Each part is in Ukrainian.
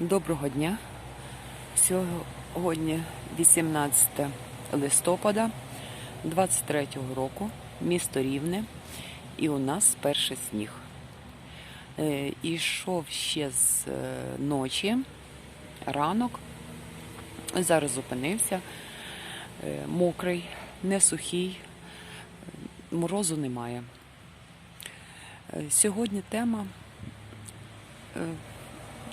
Доброго дня. Сьогодні 18 листопада 23 року, місто Рівне, і у нас перший сніг. Е, Ішов ще з е, ночі, ранок, зараз зупинився, Е, мокрий, не сухий, морозу немає. Сьогодні тема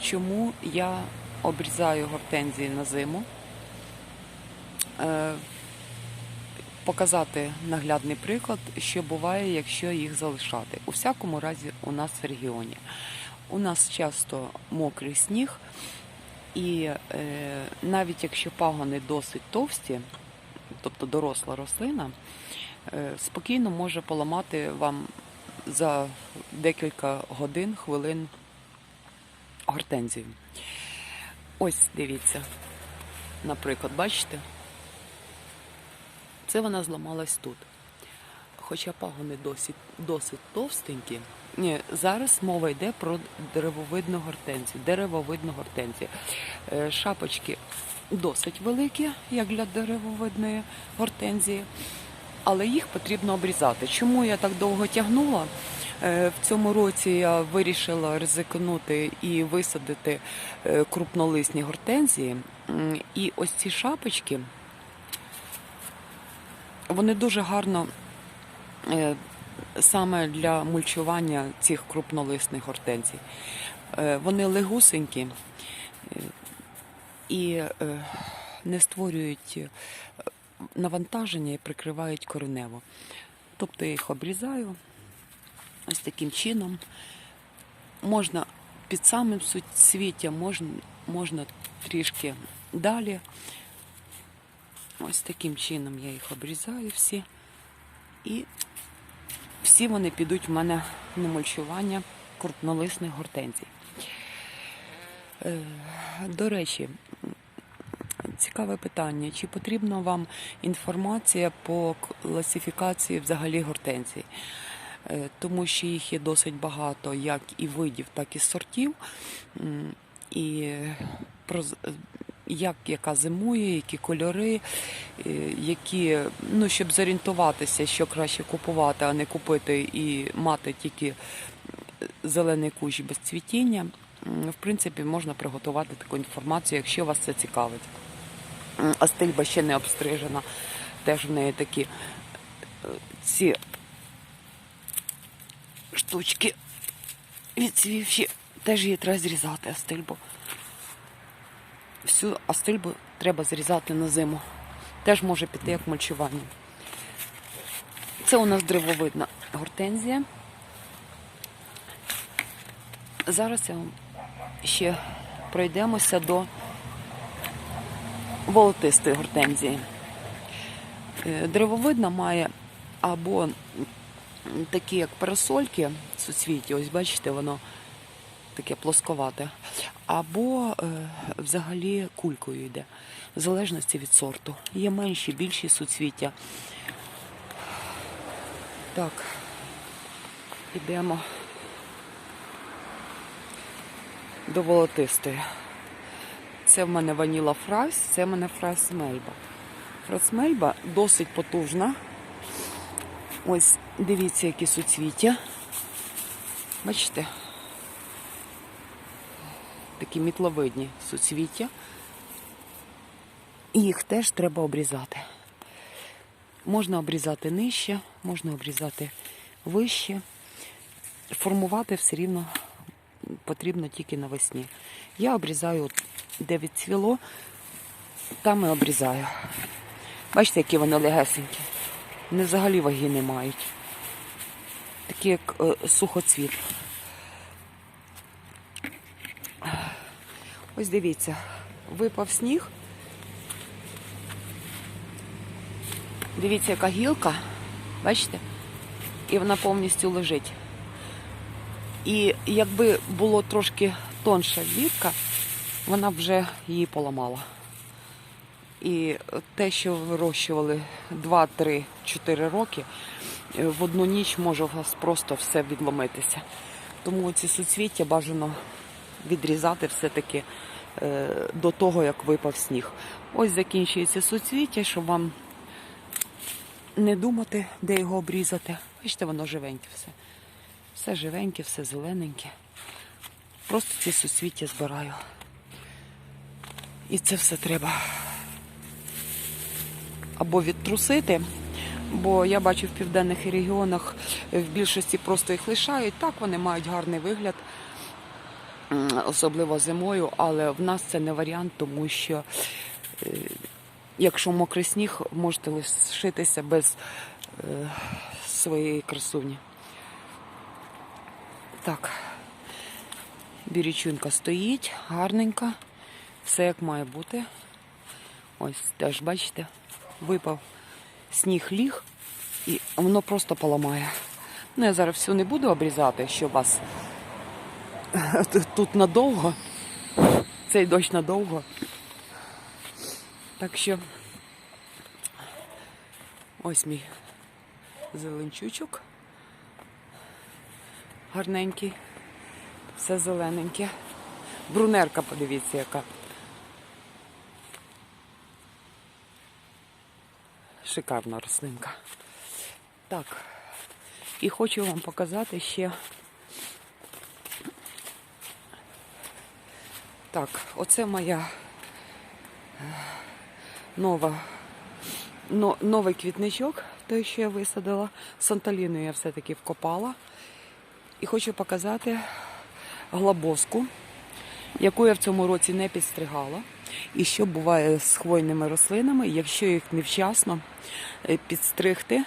чому я обрізаю гортензії на зиму. Е, Показати наглядний приклад, що буває, якщо їх залишати. У всякому разі, у нас в регіоні. У нас часто мокрий сніг, і е, навіть якщо пагони досить товсті, тобто доросла рослина, е, спокійно може поламати вам за декілька годин, хвилин гортензію. Ось дивіться. Наприклад, бачите? Це вона зламалась тут. Хоча пагони досить, досить товстенькі. Ні, зараз мова йде про деревовидну гортензію. Деревовидну гортензію. Е, Шапочки досить великі, як для деревовидної гортензії, але їх потрібно обрізати. Чому я так довго тягнула? Е, В цьому році я вирішила ризикнути і висадити е, крупнолисні гортензії. І ось ці шапочки, вони дуже гарно е, саме для мульчування цих крупнолисних гортензій. Вони легусенькі і не створюють навантаження і прикривають коренево. Тобто я їх обрізаю ось таким чином. Можна під самим суцвіттям, можна, можна трішки далі. Ось таким чином я їх обрізаю всі. І всі вони підуть в мене на мульчування крупнолисних гортензій. Е, До речі, цікаве питання: чи потрібна вам інформація по класифікації взагалі гортензій? Е, Тому що їх є досить багато, як і видів, так і сортів. І про як яка зимує, які кольори, е, які, ну, щоб зорієнтуватися, що краще купувати, а не купити і мати тільки зелений кущ без цвітіння. В принципі, можна приготувати таку інформацію, якщо вас це цікавить. М, Астильба ще не обстрижена. Теж в неї такі е, ці штучки відцвівші. Теж її треба зрізати астильбу. Всю астильбу треба зрізати на зиму. Теж може піти як мульчування. Це у нас древовидна гортензія. Зараз я вам ще пройдемося до волотистої гортензії. Е, Древовидна має або такі, як парасольки суцвіття, ось бачите, воно таке плосковате, або е, взагалі кулькою йде, в залежності від сорту. Є менші, більші суцвіття. Так, ідемо до волотистої. Це в мене ваніла фрайс, це в мене фрайс мельба. Фрайс мельба досить потужна. Ось дивіться, які суцвіття. Бачите? Такі мітловидні суцвіття. І їх теж треба обрізати. Можна обрізати нижче, можна обрізати вище. Формувати все рівно потрібно тільки навесні. Я обрізаю, де відцвіло, там і обрізаю. Бачите, які вони легесенькі. Вони взагалі ваги не мають. Такі як е, сухоцвіт. Ось дивіться, випав сніг. Дивіться, яка гілка, бачите? І вона повністю лежить. І якби було трошки тонша вітка, вона б вже її поламала. І те, що вирощували 2-3-4 роки, е, в одну ніч може у вас просто все відломитися. Тому ці суцвіття бажано відрізати все-таки е, до того, як випав сніг. Ось закінчується суцвіття, щоб вам не думати, де його обрізати. Бачите, воно живеньке все. Все живеньке, все зелененьке. Просто ці суцвіття збираю. І це все треба або відтрусити, бо я бачу в південних регіонах е, в більшості просто їх лишають. Так, вони мають гарний вигляд, особливо зимою, але в нас це не варіант, тому що е, якщо мокрий сніг, можете лишитися без е, своєї красуні. Так, бірічунка стоїть, гарненька, все як має бути. Ось теж, бачите, випав сніг ліг і воно просто поламає. Ну, я зараз всю не буду обрізати, що вас тут надовго. Цей дощ надовго. Так що ось мій зеленчучок. Гарненький. Все зелененьке. Брунерка, подивіться, яка. Шикарна рослинка. Так. І хочу вам показати ще. Так, оце моя е, нова, но, новий квітничок, той, що я висадила. Санталіну я все-таки вкопала. І хочу показати глобовську, яку я в цьому році не підстригала. І що буває з хвойними рослинами, якщо їх невчасно е, підстригти,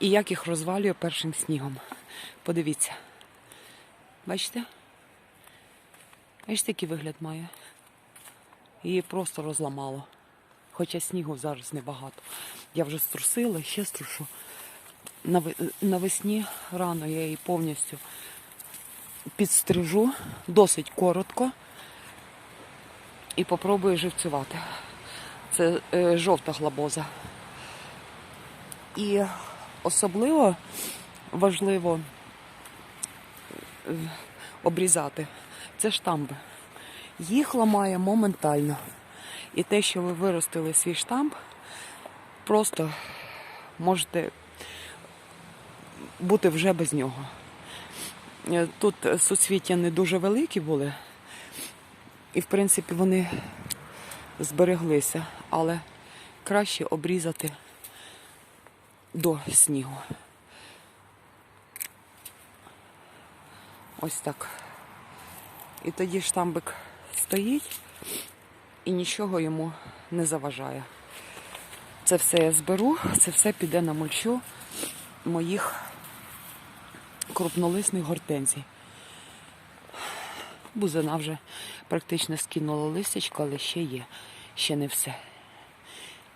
і як їх розвалює першим снігом. Подивіться. Бачите? Бачите, який вигляд має? Її просто розламало. Хоча снігу зараз небагато. Я вже струсила, ще струшу. Навесні рано я її повністю підстрижу, досить коротко, і попробую живцювати. Це е, жовта глобоза. І особливо важливо е, обрізати це штамби. Їх ламає моментально. І те, що ви виростили свій штамп, просто можете бути вже без нього. Е, Тут суцвіття не дуже великі були, і в принципі вони збереглися, але краще обрізати до снігу. Ось так. І тоді штамбик стоїть і нічого йому не заважає. Це все я зберу, це все піде на мульчу моїх крупнолисних гортензій. Бузина вже практично скинула листячко, але ще є. Ще не все.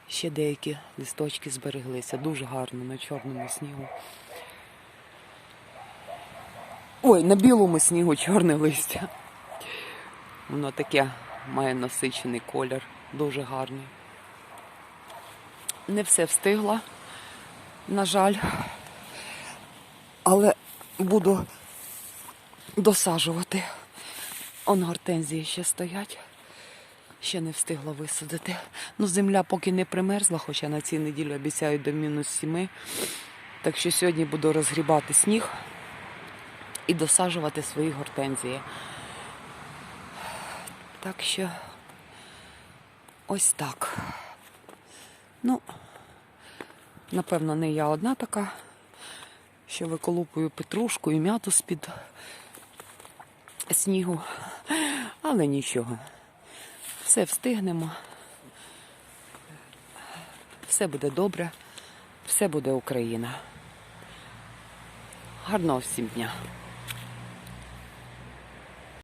Ще деякі листочки збереглися. Дуже гарно на чорному снігу. Ой, на білому снігу чорне листя. Воно таке має насичений колір, дуже гарний. Не все встигла, на жаль, але буду досаджувати. Он гортензії ще стоять. Ще не встигла висадити. Ну, земля поки не примерзла, хоча на цій неділі обіцяють до мінус 7. Так що сьогодні буду розгрібати сніг і досаджувати свої гортензії. Так що ось так. Ну, напевно, не я одна така, що виколупую петрушку і м'яту з-під снігу. Але нічого. Все встигнемо. Все буде добре, все буде Україна. Гарного всім дня!